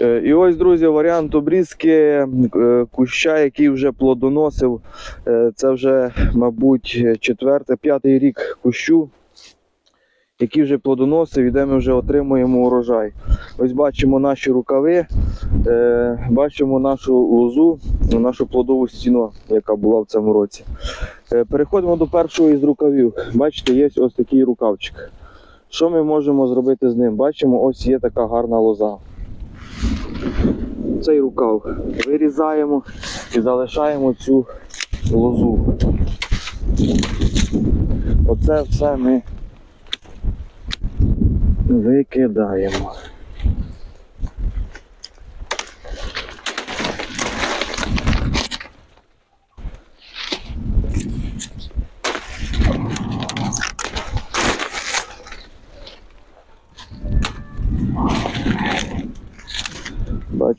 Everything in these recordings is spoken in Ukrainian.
Е, І ось, друзі, варіант обрізки е, куща, який вже плодоносив. Е, Це вже, мабуть, четвертий, п'ятий рік кущу, який вже плодоносив, і де ми вже отримуємо урожай. Ось бачимо наші рукави, бачимо нашу лозу, нашу плодову стіну, яка була в цьому році. Переходимо до першого із рукавів. Бачите, є ось такий рукавчик. Що ми можемо зробити з ним? Бачимо, ось є така гарна лоза. Цей рукав вирізаємо і залишаємо цю лозу. Оце все ми викидаємо.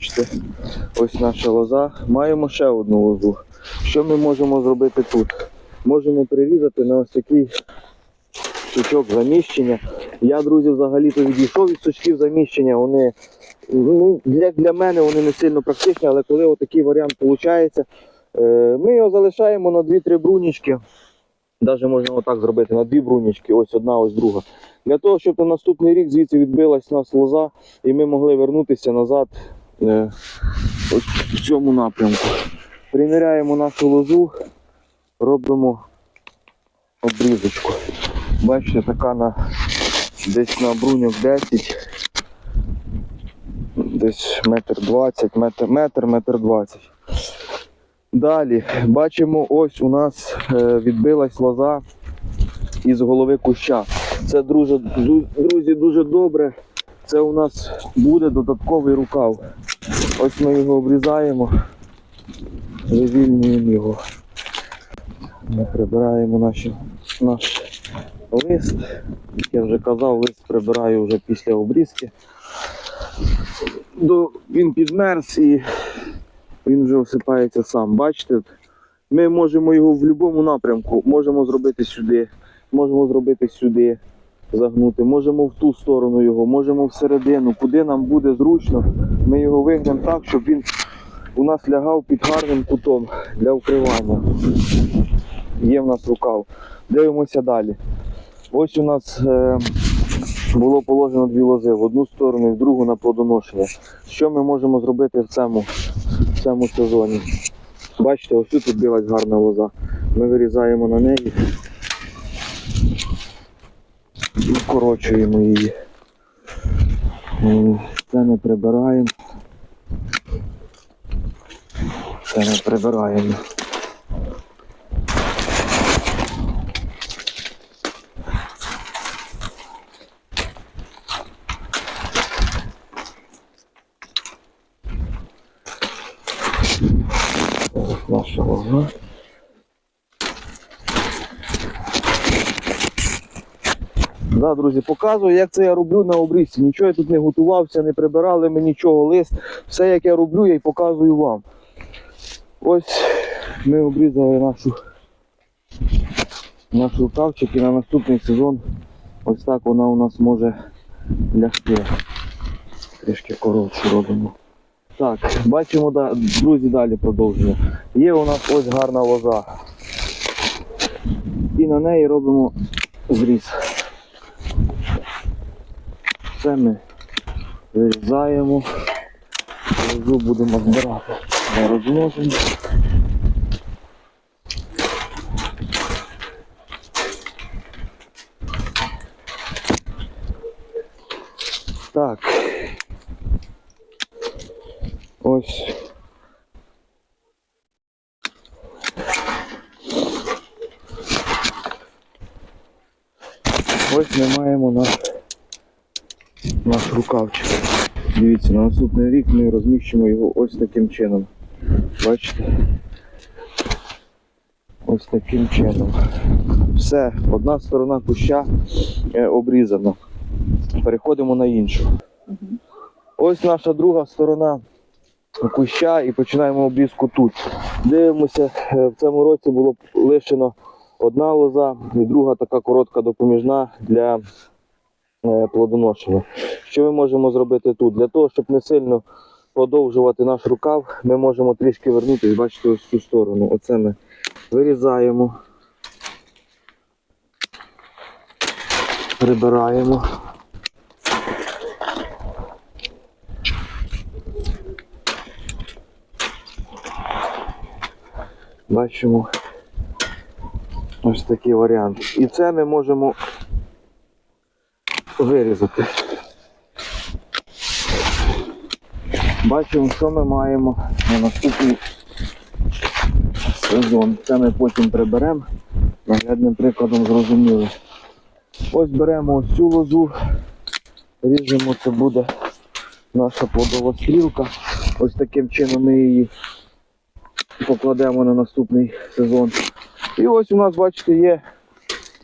Бачите, ось наша лоза. Маємо ще одну лозу. Що ми можемо зробити тут? Можемо прирізати на ось такий сучок заміщення. Я, друзі, взагалі-то відійшов від сучків заміщення. Вони ну, для, для мене вони не сильно практичні, але коли отакий варіант виходить, ми його залишаємо на 2-3 брунічки. Навіть можна отак зробити на дві брунічки, ось одна, ось друга. Для того, щоб на наступний рік звідси відбилась нас лоза, і ми могли вернутися назад е, ось в цьому напрямку. Приміряємо нашу лозу, робимо обрізочку. Бачите, така на десь на бруньок 10, десь метр 20, метр, метр, метр 20. Далі бачимо, ось у нас е, відбилась лоза із голови куща. Це друзі, дуже добре. Це у нас буде додатковий рукав. Ось ми його обрізаємо, вивільнюємо його. Ми прибираємо наші, наш лист. Як я вже казав, лист прибираю вже після обрізки. До, він підмерз і він вже осипається сам. Бачите, ми можемо його в будь-якому напрямку, можемо зробити сюди, можемо зробити сюди, загнути, можемо в ту сторону його, можемо всередину, куди нам буде зручно. Ми його вигнемо так, щоб він у нас лягав під гарним кутом для вкривання. Є в нас рукав. Дивимося далі. Ось у нас е, було положено дві лози в одну сторону і в другу на плодоношення. Що ми можемо зробити в цьому, в цьому сезоні? Бачите, ось тут відбилась гарна лоза. Ми вирізаємо на неї і вкорочуємо її. Це не прибираємо. Це не прибираємо. Наша лоза. Да, друзі, показую, як це я роблю на обрізці. Нічого я тут не готувався, не прибирали ми нічого, лист. Все, як я роблю, я й показую вам. Ось ми обрізали нашу, наш рукавчик і на наступний сезон ось так вона у нас може лягти. Трішки коротше робимо. Так, бачимо, друзі, далі продовження. Є у нас ось гарна лоза. І на неї робимо зріз. Це ми вирізаємо. Лозу будемо збирати на розмноження. Так. Ось. Ось ми маємо наш, наш рукавчик. Дивіться, на наступний рік ми розміщимо його ось таким чином. Бачите? Ось таким чином. Все, одна сторона куща е, обрізана. Переходимо на іншу. Ось наша друга сторона куща і починаємо обрізку тут. Дивимося, е, в цьому році було лишено одна лоза і друга така коротка допоміжна для плодоношення. Що ми можемо зробити тут? Для того, щоб не сильно подовжувати наш рукав, ми можемо трішки вернутися, бачите, ось цю сторону. Оце ми вирізаємо. Прибираємо. Бачимо ось такий варіант. І це ми можемо вирізати. Бачимо, що ми маємо на наступний сезон. Це ми потім приберемо. Наглядним прикладом зрозуміли. Ось беремо ось цю лозу, ріжемо, це буде наша плодова стрілка. Ось таким чином ми її покладемо на наступний сезон. І ось у нас, бачите, є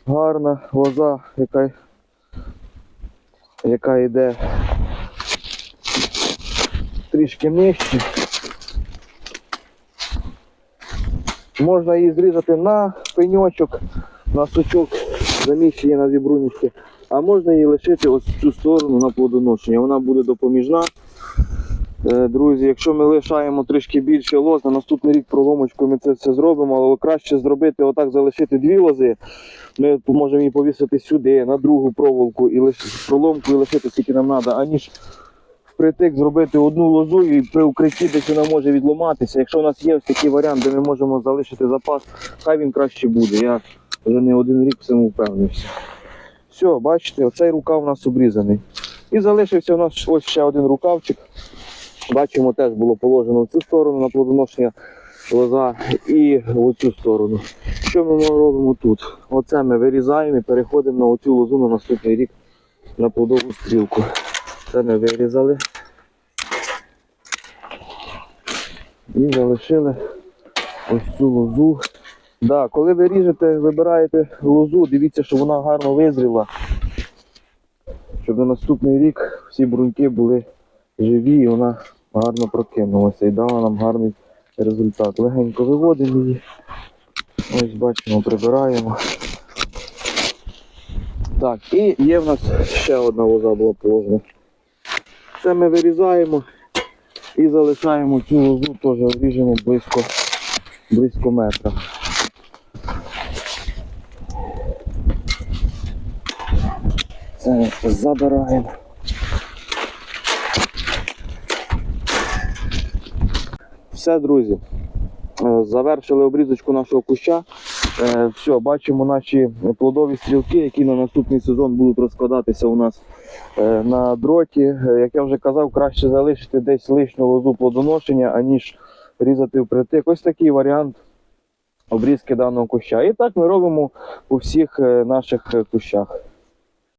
гарна лоза, яка, яка йде трішки нижче. Можна її зрізати на пеньочок, на сучок, заміщення на дві а можна її лишити ось в цю сторону на плодоношення. Вона буде допоміжна. Е, Друзі, якщо ми лишаємо трішки більше лоз, на наступний рік проломочку ми це все зробимо, але краще зробити отак, залишити дві лози. Ми можемо її повісити сюди, на другу проволоку і лиш... проломку і лишити скільки нам треба, аніж впритик зробити одну лозу і при укритті десь вона може відломатися. Якщо у нас є ось такий варіант, де ми можемо залишити запас, хай він краще буде. Я вже не один рік в цьому впевнився. Все, бачите, оцей рукав у нас обрізаний. І залишився у нас ось ще один рукавчик. Бачимо, теж було положено в цю сторону на плодоношення лоза і в оцю сторону. Що ми робимо тут? Оце ми вирізаємо і переходимо на оцю лозу на наступний рік на плодову стрілку. Це ми вирізали. І залишили ось цю лозу. Да, коли ви ріжете, вибираєте лозу, дивіться, щоб вона гарно визріла. Щоб на наступний рік всі бруньки були живі і вона гарно прокинулася і дала нам гарний результат. Легенько виводимо її. Ось бачимо, прибираємо. Так, і є в нас ще одна лоза була положена. Це ми вирізаємо і залишаємо цю лозу, теж ріжемо близько, близько метра. Це забираємо. Все, друзі. Е, Завершили обрізочку нашого куща. Е, Все, бачимо наші плодові стрілки, які на наступний сезон будуть розкладатися у нас е, на дроті. Як я вже казав, краще залишити десь лишню лозу плодоношення, аніж різати впритик. Ось такий варіант обрізки даного куща. І так ми робимо у всіх наших кущах.